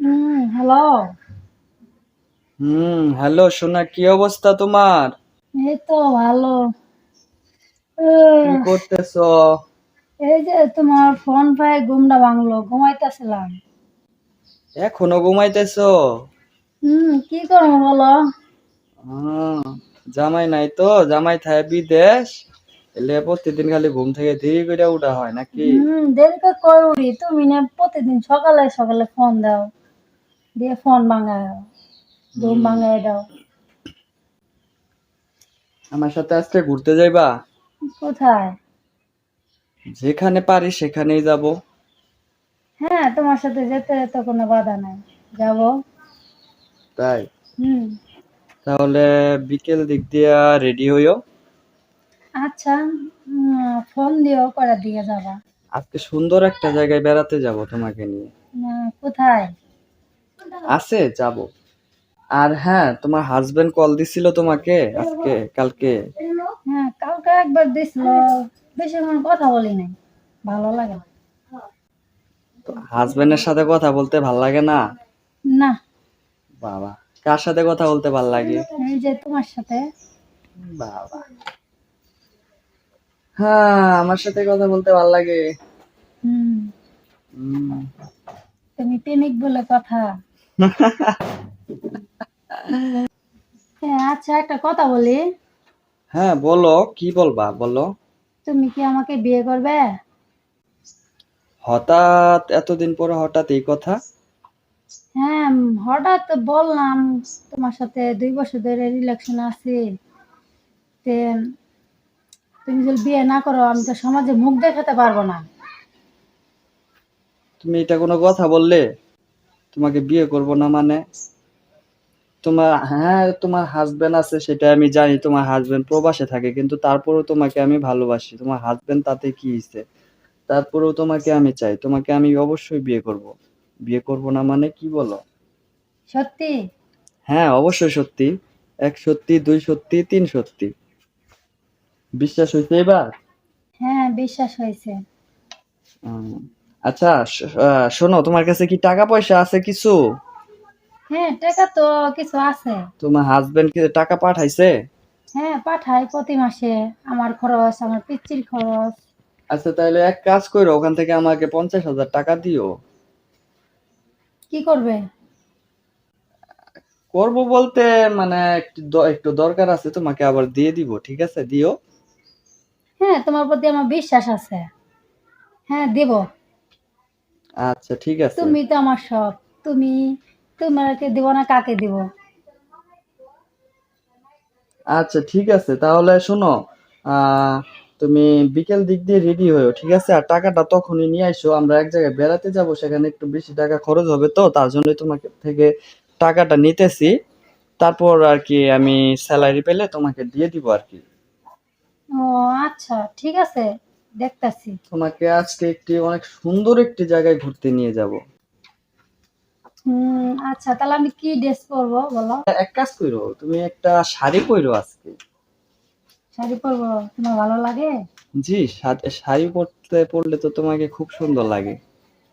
হুম hello হুম hello সোনা কি অবস্থা তোমার? এই তো ভালো। কি করতেছো? এই যে তোমার ফোন পাই ঘুমটা ভাঙলো ঘুমাইতেছিলাম। এখনও ঘুমাইতেছো? হুম কি করব বলো? জামাই নাই তো জামাই থাকে বিদেশ। এলে প্রতিদিন খালি ঘুম থেকে দেরি করে উঠা হয় নাকি? হুম দেরি করে উড়ি তুমি না প্রতিদিন সকালে সকালে ফোন দাও। দিয়ে ফোন ভাঙায় ঘুম ভাঙায় দাও আমার সাথে আজকে ঘুরতে যাইবা কোথায় যেখানে পারি সেখানেই যাব হ্যাঁ তোমার সাথে যেতে তো কোনো বাধা নাই যাব তাই হুম তাহলে বিকেল দিক দিয়া রেডি হইও আচ্ছা ফোন দিও করার দিকে যাবা আজকে সুন্দর একটা জায়গায় বেড়াতে যাব তোমাকে নিয়ে কোথায় আছে যাব। আর হ্যাঁ তোমার হাজবেন্ড কল দিছিল তোমাকে আজকে কালকে? হ্যাঁ কালকে একবার দিছিল। বেশিক্ষণ কথা বলি নাই। ভালো লাগে না। তো হাজবেন্ডের সাথে কথা বলতে ভালো লাগে না? না। বাবা কার সাথে কথা বলতে ভালো লাগে? এই যে তোমার সাথে। বাবা। হ্যাঁ আমার সাথে কথা বলতে ভালো লাগে। হুম। তুমি প্রেমিক বলে কথা। আচ্ছা একটা কথা বলি। হ্যাঁ বলো কি বলবা বলো। তুমি কি আমাকে বিয়ে করবে? হঠাৎ এতদিন পরে হঠাৎ এই কথা? হ্যাঁ হঠাৎ বললাম তোমার সাথে দুই বছর ধরে রিলেকশন আছি। তে তুমি যদি বিয়ে না করো আমি তো সমাজে মুখ দেখাতে পারব না। তুমি এটা কোনো কথা বললে? তোমাকে বিয়ে করব না মানে? তোমার হ্যাঁ তোমার হাজবেন্ড আছে সেটা আমি জানি তোমার হাজবেন্ড প্রবাসে থাকে কিন্তু তারপরেও তোমাকে আমি ভালোবাসি। তোমার হাজবেন্ড তাতে কি হয়েছে তারপরেও তোমাকে আমি চাই তোমাকে আমি অবশ্যই বিয়ে করব। বিয়ে করব না মানে কি বলো? সত্যি? হ্যাঁ অবশ্যই সত্যি। এক সত্যি দুই সত্যি তিন সত্যি। বিশ্বাস হয়েছে এবার? হ্যাঁ বিশ্বাস হয়েছে আচ্ছা শোনো তোমার কাছে কি টাকা পয়সা আছে কিছু? হ্যাঁ টাকা তো কিছু আছে। তোমার হাজবেন্ড কি টাকা পাঠাইছে? হ্যাঁ পাঠাই প্রতি মাসে। আমার খরচ আমার পিচ্চির খরচ। আচ্ছা তাহলে এক কাজ করো ওখান থেকে আমাকে পঞ্চাশ হাজার টাকা দিও। কি করবে? করব বলতে মানে একটু দরকার আছে তোমাকে আবার দিয়ে দিব ঠিক আছে? দিও। হ্যাঁ তোমার প্রতি আমার বিশ্বাস আছে। হ্যাঁ দেব। আচ্ছা ঠিক আছে। তুমি তো আমার সব। তুমি তোমাকে দিব না কাকে দিব? আচ্ছা ঠিক আছে। তাহলে শোনো তুমি বিকেল দিক দিয়ে রেডি হয়েও ঠিক আছে? আর টাকাটা তখনই নিয়ে আইসো আমরা এক জায়গায় বেড়াতে যাব সেখানে একটু বেশি টাকা খরচ হবে তো তার জন্য তোমাকে থেকে টাকাটা নিতেছি। তারপর আর কি আমি স্যালারি পেলে তোমাকে দিয়ে দিব আর কি। ও আচ্ছা ঠিক আছে। দেখতাছি। তোমাকে আজকে একটি অনেক সুন্দর একটি জায়গায় ঘুরতে নিয়ে যাব। হুম আচ্ছা তাহলে আমি কি ড্রেস পরবো বলো? এক কাজ করো তুমি একটা শাড়ি পরো আজকে। শাড়ি পরবো তোমার ভালো লাগে? জি শাড়ি পরতে পরলে তো তোমাকে খুব সুন্দর লাগে।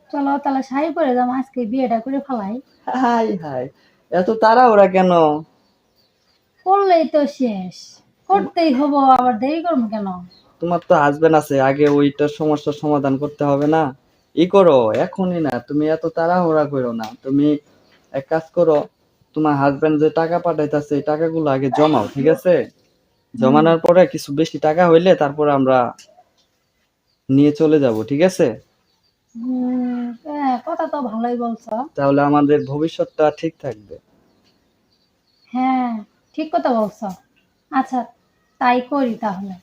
চলো তাহলে শাড়ি পরে যাব আজকে বিয়েটা করে ফেলাই। হাই হাই এত তারা ওরা কেন? করলেই তো শেষ। করতেই হব আবার দেরি করব কেন? তোমার তো হাজবেন্ড আছে আগে ওইটার সমস্যার সমাধান করতে হবে না। ই করো এখনই না তুমি এত তাড়াহুড়া করো না। তুমি এক কাজ করো তোমার হাজবেন্ড যে টাকা পাঠাইতেছে এই টাকাগুলো আগে জমাও ঠিক আছে? জমানোর পরে কিছু বেশি টাকা হইলে তারপর আমরা নিয়ে চলে যাব ঠিক আছে? হ্যাঁ কথা তো ভালোই বলছো। তাহলে আমাদের ভবিষ্যৎটা ঠিক থাকবে। হ্যাঁ ঠিক কথা বলছো। আচ্ছা তাই করি তাহলে।